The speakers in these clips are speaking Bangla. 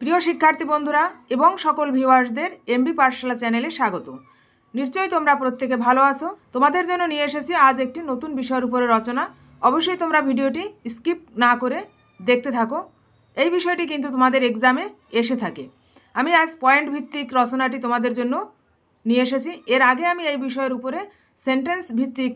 প্রিয় শিক্ষার্থী বন্ধুরা এবং সকল ভিউয়ার্সদের এমবি পাঠশালা চ্যানেলে স্বাগত। নিশ্চয়ই তোমরা প্রত্যেকে ভালো আছো। তোমাদের জন্য নিয়ে এসেছি আজ একটি নতুন বিষয়ের উপরে রচনা। অবশ্যই তোমরা ভিডিওটি স্কিপ না করে দেখতে থাকো। এই বিষয়টি কিন্তু তোমাদের এক্সামে এসে থাকে। আমি আজ পয়েন্ট ভিত্তিক রচনাটি তোমাদের জন্য নিয়ে এসেছি। এর আগে আমি এই বিষয়ের উপরে সেন্টেন্স ভিত্তিক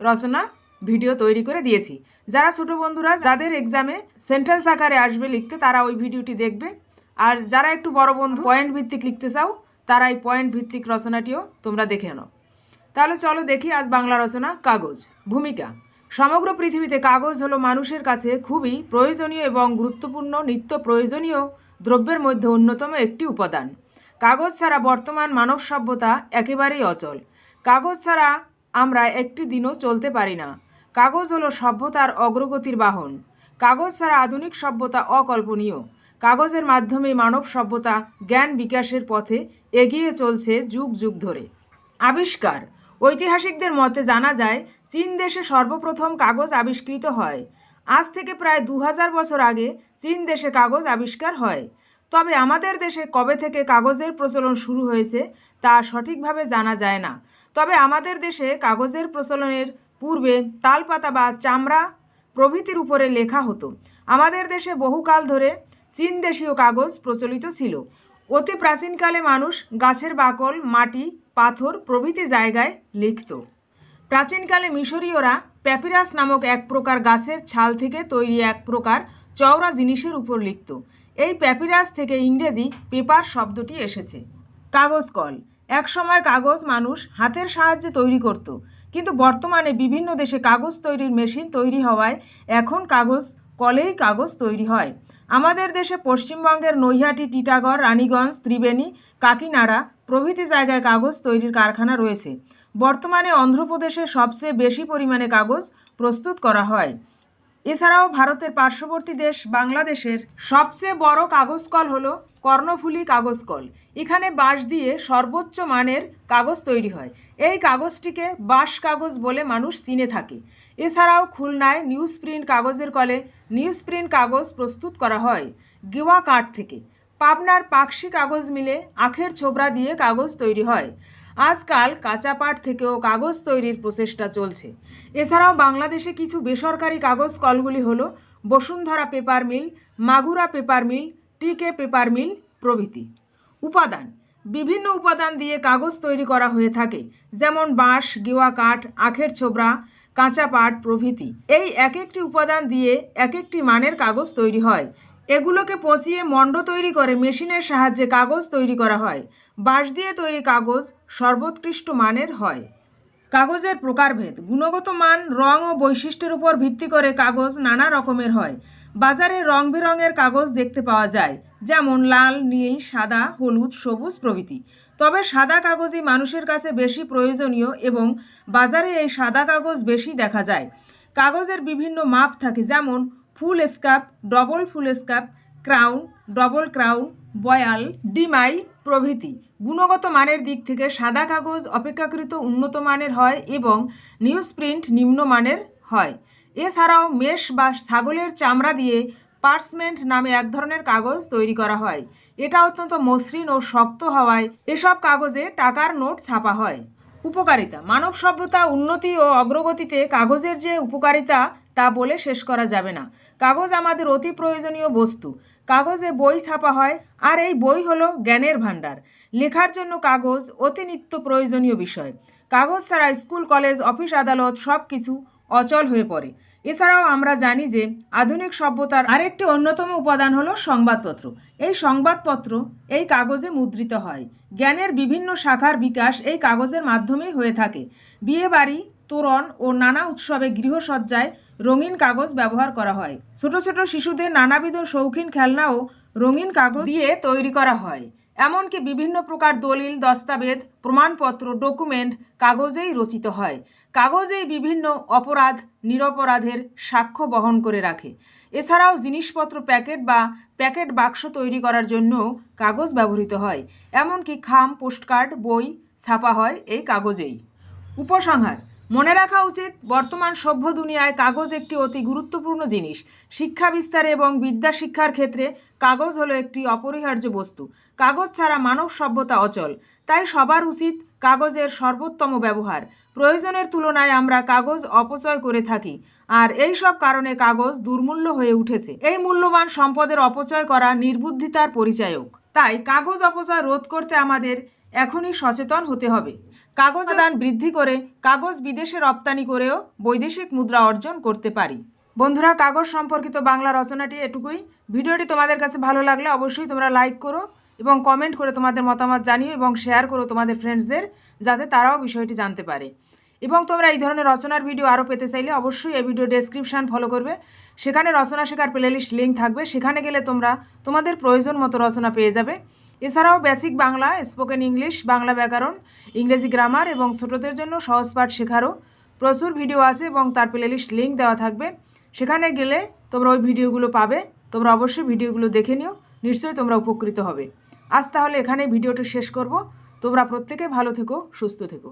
রচনা ভিডিও তৈরি করে দিয়েছি। যারা ছোট বন্ধুরা, যাদের এক্সামে সেন্টেন্স আকারে আসবে লিখতে, তারা ওই ভিডিওটি দেখবে। আর যারা একটু বড় বন্ধু পয়েন্ট ভিত্তিক লিখতে চাও, তারা এই পয়েন্ট ভিত্তিক রচনাটিও তোমরা দেখে নাও। তাহলে চলো দেখি আজ বাংলা রচনা কাগজ, ভূমিকা। সমগ্র পৃথিবীতে কাগজ হলো মানুষের কাছে খুবই প্রয়োজনীয় এবং গুরুত্বপূর্ণ, নিত্য প্রয়োজনীয় দ্রব্যের মধ্যে অন্যতম একটি উপাদান। কাগজ ছাড়া বর্তমান মানব সভ্যতা একেবারেই অচল। কাগজ ছাড়া আমরা একটি দিনও চলতে পারি না। কাগজ হলো সভ্যতার অগ্রগতির বাহন। কাগজ ছাড়া আধুনিক সভ্যতা অকল্পনীয়। কাগজের মাধ্যমে মানব সভ্যতা জ্ঞান বিকাশের পথে এগিয়ে চলছে যুগ যুগ ধরে। আবিষ্কার। ঐতিহাসিকদের মতে জানা যায়, চীন দেশে সর্বপ্রথম কাগজ আবিষ্কৃত হয়। আজ থেকে প্রায় দু হাজার বছর আগে চীন দেশে কাগজ আবিষ্কার হয়। তবে আমাদের দেশে কবে থেকে কাগজের প্রচলন শুরু হয়েছে, তা সঠিকভাবে জানা যায় না। তবে আমাদের দেশে কাগজের প্রচলনের পূর্বে তালপাতা বা চামড়া প্রভৃতির উপরে লেখা হতো। আমাদের দেশে বহুকাল ধরে চীন দেশীয় কাগজ প্রচলিত ছিল। অতি প্রাচীনকালে মানুষ গাছের বাকল, মাটি, পাথর প্রভৃতি জায়গায় লিখত। প্রাচীনকালে মিশরীয়রা প্যাপিরাস নামক এক প্রকার গাছের ছাল থেকে তৈরি এক প্রকার চওড়া জিনিসের উপর লিখত। এই প্যাপিরাস থেকে ইংরেজি পেপার শব্দটি এসেছে। কাগজ কল। এক সময় কাগজ মানুষ হাতের সাহায্যে তৈরি করত। কিন্তু বর্তমানে বিভিন্ন দেশে কাগজ তৈরির মেশিন তৈরি হওয়ায় এখন কাগজ কলেই কাগজ তৈরি হয়। আমাদের দেশে পশ্চিমবঙ্গের নৈহাটি, টিটাগড়, রানীগঞ্জ, ত্রিবেণী, কাকিনাড়া প্রভৃতি জায়গায় কাগজ তৈরির কারখানা রয়েছে। বর্তমানে অন্ধ্রপ্রদেশে সবচেয়ে বেশি পরিমাণে কাগজ প্রস্তুত করা হয়। এছাড়াও ভারতের পার্শ্ববর্তী দেশ বাংলাদেশের সবচেয়ে বড় কাগজ কল হলো কর্ণফুলী কাগজ কল এখানে বাঁশ দিয়ে সর্বোচ্চ মানের কাগজ তৈরি হয়। এই কাগজটিকে বাঁশ কাগজ বলে মানুষ চিনে থাকে। এছাড়াও খুলনায় নিউজ প্রিন্ট কাগজের কলে নিউজ প্রিন্ট কাগজ প্রস্তুত করা হয় গেওয়া কাঠ থেকে। পাবনার পাকশি কাগজ মিলে আখের ছোবরা দিয়ে কাগজ তৈরি হয়। আজকাল কাঁচা পাট থেকেও কাগজ তৈরির প্রচেষ্টা চলছে। এছাড়াও বাংলাদেশে কিছু বেসরকারি কাগজ কলগুলি হল Bashundhara paper mill, Magura paper mill, TK paper mill প্রভৃতি। উপাদান, বিভিন্ন উপাদান দিয়ে কাগজ তৈরি করা হয়ে থাকে, যেমন বাঁশ, গেওয়া কাঠ, আখের ছোবরা কাঁচা পাট প্রভৃতি। এই এক একটি উপাদান দিয়ে এক একটি মানের কাগজ তৈরি হয়। এগুলোকে পচিয়ে মণ্ড তৈরি করে মেশিনের সাহায্যে কাগজ তৈরি করা হয়। বাঁশ দিয়ে তৈরি কাগজ সর্বোৎকৃষ্ট মানের হয়। কাগজের প্রকারভেদ, গুণগত মান, রং ও বৈশিষ্ট্যের উপর ভিত্তি করে কাগজ নানা রকমের হয়। বাজারে রং বেরঙের কাগজ দেখতে পাওয়া যায়, যেমন লাল, নীল, সাদা, হলুদ, সবুজ প্রভৃতি। তবে সাদা কাগজই মানুষের কাছে বেশি প্রয়োজনীয় এবং বাজারে এই সাদা কাগজ বেশি দেখা যায়। কাগজের বিভিন্ন মাপ থাকে, যেমন foolscap double foolscap crown, double crown royal demy প্রভৃতি। গুণগত মানের দিক থেকে সাদা কাগজ অপেক্ষাকৃত উন্নত মানের হয় এবং নিউজ প্রিন্ট নিম্নমানের হয়। এছাড়াও মেষ বা ছাগলের চামড়া দিয়ে পার্সমেন্ট নামে এক ধরনের কাগজ তৈরি করা হয়। এটা অত্যন্ত মসৃণ ও শক্ত হওয়ায় এসব কাগজে টাকার নোট ছাপা হয়। উপকারিতা, মানব সভ্যতা, উন্নতি ও অগ্রগতিতে কাগজের যে উপকারিতা তা বলে শেষ করা যাবে না। কাগজ আমাদের অতি প্রয়োজনীয় বস্তু। কাগজে বই ছাপা হয়, আর এই বই হলো জ্ঞানের ভাণ্ডার। লেখার জন্য কাগজ অতি নিত্য প্রয়োজনীয় বিষয়। কাগজ ছাড়া স্কুল, কলেজ, অফিস, আদালত সব কিছু অচল হয়ে পড়ে। এছাড়াও আমরা জানি যে আধুনিক সভ্যতার আরেকটি অন্যতম উপাদান হলো সংবাদপত্র। এই সংবাদপত্র এই কাগজে মুদ্রিত হয়। জ্ঞানের বিভিন্ন শাখার বিকাশ এই কাগজের মাধ্যমেই হয়ে থাকে। বিয়ে বাড়ি তোরণ ও নানা উৎসবে গৃহসজ্জায় রঙিন কাগজ ব্যবহার করা হয়। ছোট ছোট শিশুদের নানাবিধ শৌখিন খেলনাও রঙিন কাগজ দিয়ে তৈরি করা হয়। এমনকি বিভিন্ন প্রকার দলিল, দস্তাবেজ, প্রমাণপত্র, ডকুমেন্ট কাগজেই রচিত হয়। কাগজেই বিভিন্ন অপরাধ, নিরপরাধের সাক্ষ্য বহন করে রাখে। এছাড়াও জিনিসপত্র প্যাকেট বা প্যাকেট বাক্স তৈরি করার জন্য কাগজ ব্যবহৃত হয়। এমনকি খাম, পোস্টকার্ড, বই ছাপা হয় এই কাগজেই। উপসংহার মনে রাখা উচিত, বর্তমান সভ্য দুনিয়ায় কাগজ একটি অতি গুরুত্বপূর্ণ জিনিস। শিক্ষা বিস্তারে এবং বিদ্যা শিক্ষার ক্ষেত্রে কাগজ হলো একটি অপরিহার্য বস্তু। কাগজ ছাড়া মানব সভ্যতা অচল। তাই সবার উচিত কাগজের সর্বোত্তম ব্যবহার। প্রয়োজনের তুলনায় আমরা কাগজ অপচয় করে থাকি। আর এই সব কারণে কাগজ দুর্মূল্য হয়ে উঠেছে। এই মূল্যবান সম্পদের অপচয় করা নির্বুদ্ধিতার পরিচায়ক। তাই কাগজ অপচয় রোধ করতে আমাদের এখনই সচেতন হতে হবে। কাগজ দান বৃদ্ধি করে, কাগজ বিদেশে রপ্তানি করেও বৈদেশিক মুদ্রা অর্জন করতে পারি। বন্ধুরা, কাগজ সম্পর্কিত বাংলা রচনাটি এটুকুই। ভিডিওটি তোমাদের কাছে ভালো লাগলে অবশ্যই তোমরা লাইক করো এবং কমেন্ট করে তোমাদের মতামত জানিও এবং শেয়ার করো তোমাদের ফ্রেন্ডসদের যাতে তারাও বিষয়টি জানতে পারে। এবং তোমরা এই ধরনের রচনার ভিডিও আরও পেতে চাইলে অবশ্যই এই ভিডিও ডেসক্রিপশান ফলো করবে। সেখানে রচনা শেখার প্লেলিস্ট লিঙ্ক থাকবে। সেখানে গেলে তোমরা তোমাদের প্রয়োজন মতো রচনা পেয়ে যাবে। এছাড়াও basic Bangla spoken English Bangla ব্যাকরণ, ইংরেজি গ্রামার এবং ছোটদের জন্য সহজ পাঠ শেখারও প্রচুর ভিডিও আছে এবং তার প্লেলিস্ট লিঙ্ক দেওয়া থাকবে। সেখানে গেলে তোমরা ওই ভিডিওগুলো পাবে। তোমরা অবশ্যই ভিডিওগুলো দেখে নিও। নিশ্চয়ই তোমরা উপকৃত হবে। আজ তাহলে এখানে ভিডিওটি শেষ করব। তোমরা প্রত্যেকে ভালো থেকো, সুস্থ থেকো।